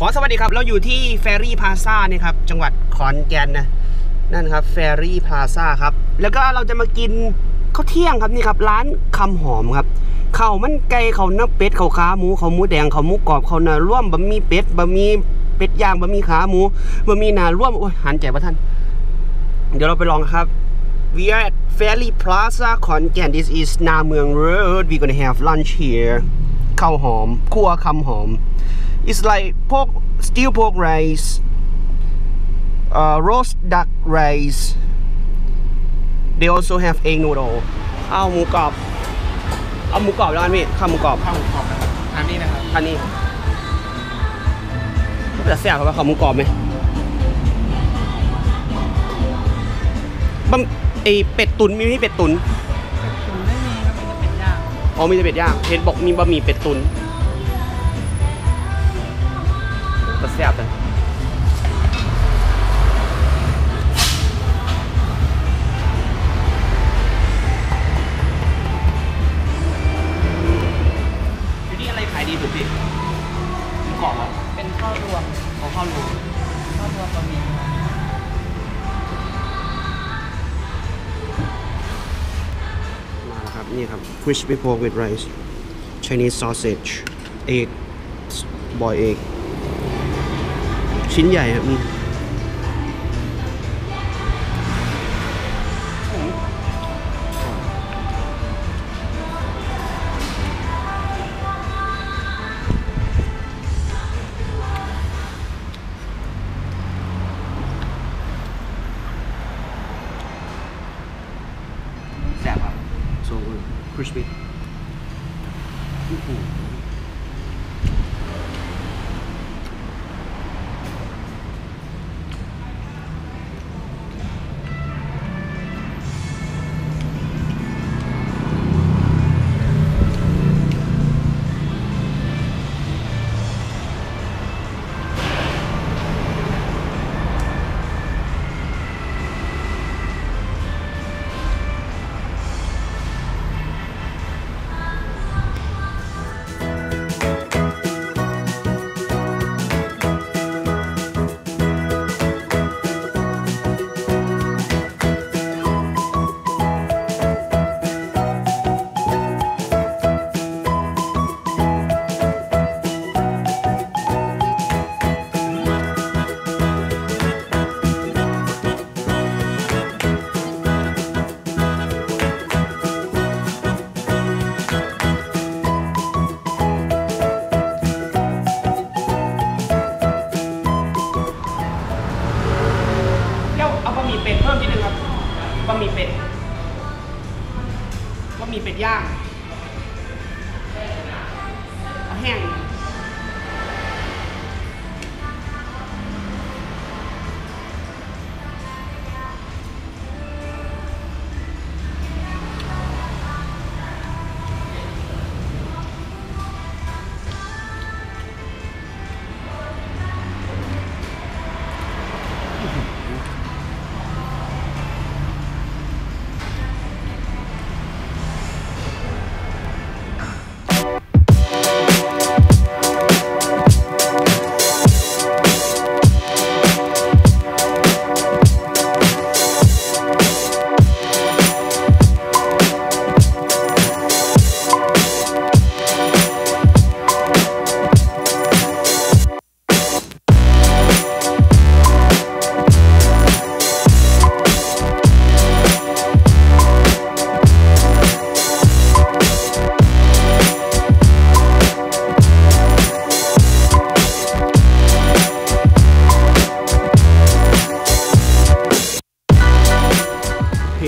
ขอสวัสดีครับ เราอยู่ที่แฟรี่พาซ่าเนี่ยครับ จังหวัดขอนแก่นนะ นั่นครับแฟรี่พาซ่าครับ แล้วก็เราจะมากินข้าวเที่ยงครับนี่ครับ ร้านคำหอมครับข้าวมันไก่ข้าวหน้าเป็ดข้าวขาหมูข้าวหมูแดงข้าวหมูกรอบข้าวหน้าร่วมบะหมี่เป็ดบะหมี่เป็ดย่างบะหมี่ขาหมูบะหมี่นาร่วมโอ้ยหันใจประท่าน เดี๋ยวเราไปลองครับ We are at Fairly Plaza ขอนแก่น This is นาเมือง Road We gonna have lunch here ข้าวหอมครัวคำหอม It's like pork steel pork rice uh, roast duck rice They also have egg noodle ข้าวหมูกรอบ เอาหมูกรอบแล้วกันพี่ข้าวหมูกรอบข้าวหมูกรอบนะครับอันนี้นะครับอันนี้แต่แซ่บครับข้าวหมูกรอบไหมบะไอเป็ดตุนมีไหมเป็ดตุนตุ๋นไม่มีครับมันจะเป็นย่างอ๋อมีแต่เป็ดย่างเห็นบอกมีบะหมี่เป็ดตุน แต่แซ่บเลยอยู่นี่อะไรขายดีสุดพี่หมูกรอบเหรอเป็นข้าวรวมเอาข้าวรวมข้าวรวมบะหมี่มาแล้วครับ นี่ครับ crispy pork with rice Chinese sausage egg boy egg ชิ้นใหญ่ครับนี่แซ่บครับ so good crispy อื้อ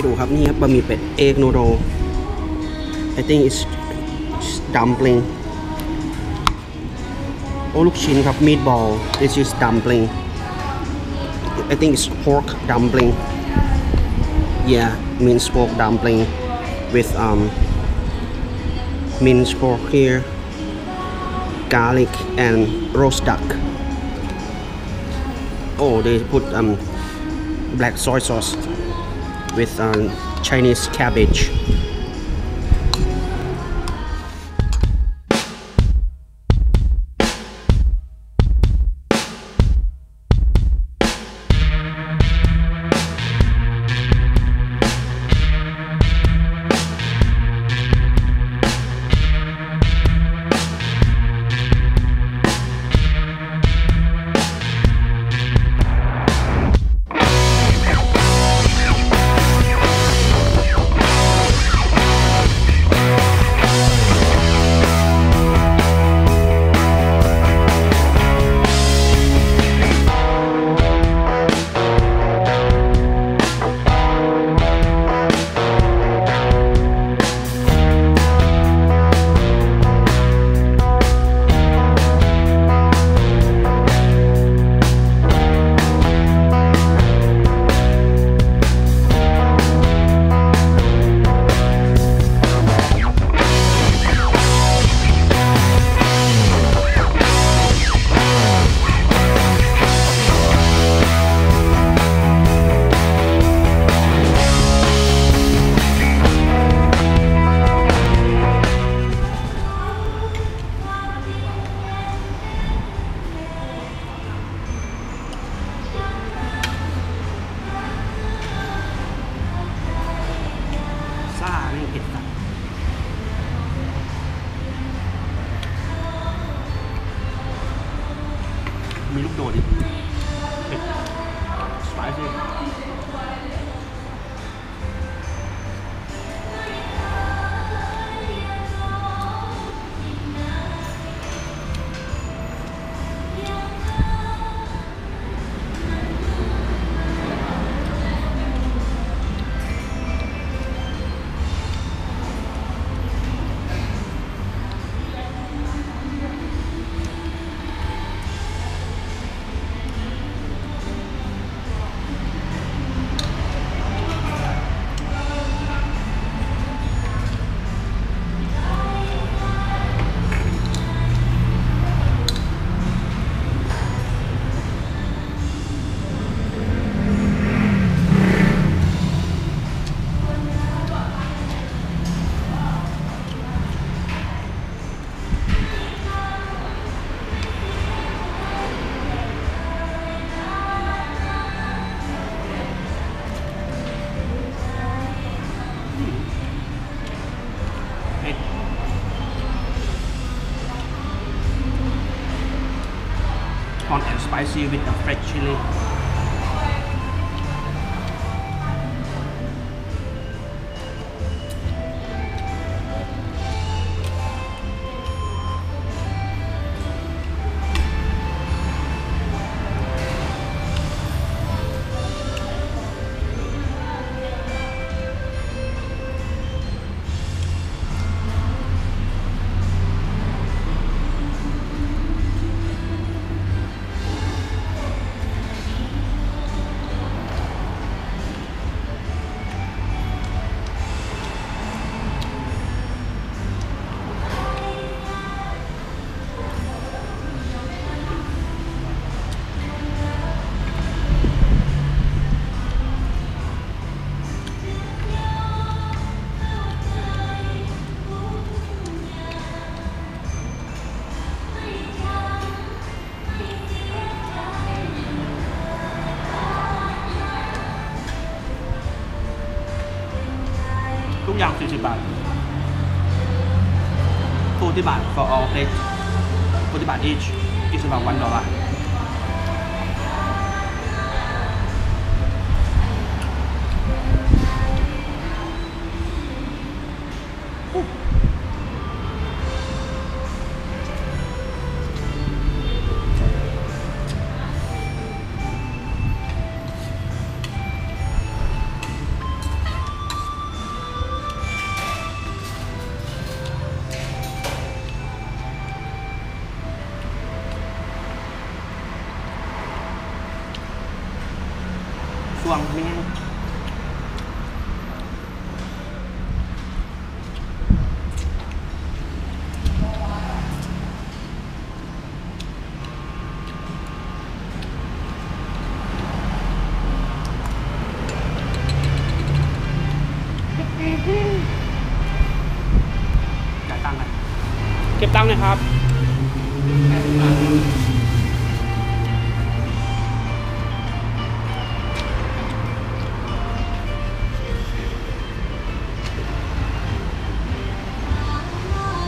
ให้ดูครับนี่ครับบะหมี่เป็ดเอกโนโด I think it's dumpling โอ้ลูกชิ้นครับ meatball this is dumpling I think it's pork dumpling yeah minced pork dumpling with um minced pork here garlic and roast duck oh they put um black soy sauce with um, Chinese cabbage. มีลูกโดดอีก I you with the fresh chili. 40 baht for all plates. 40 baht each. It's about $1. ตังค์หน่อยครับ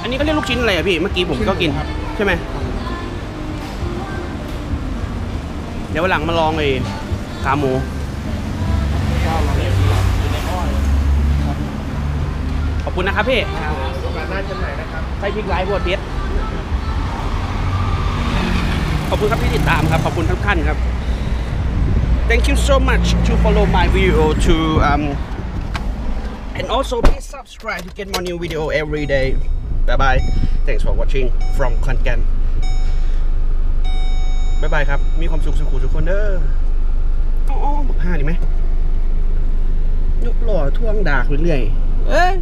อันนี้ก็เรียกลูกชิ้นอะไรอะพี่ เมื่อกี้ผมก็กินครับใช่ไหม เดี๋ยววันหลังมาลองไอ้ขาหมูก็เราเรียกอยู่ในอ้อยขอบคุณนะครับพี่ โอกาน้าจำหน่ายนะครับใส่พริกไลฟ์บัวเด็ดขอบคุณครับที่ติดตามครับ ขอบคุณทุกท่านครับ Thank you so much to follow my video to um and also please subscribe to get more new video every day bye bye thanks for watching from ขอนแก่นบายบายครับ มีความสุขสุขุทุกคนเด้ออ๋อบักห้าดีไหมยกหล่อท่วงดากเรื่อยๆเอ้ย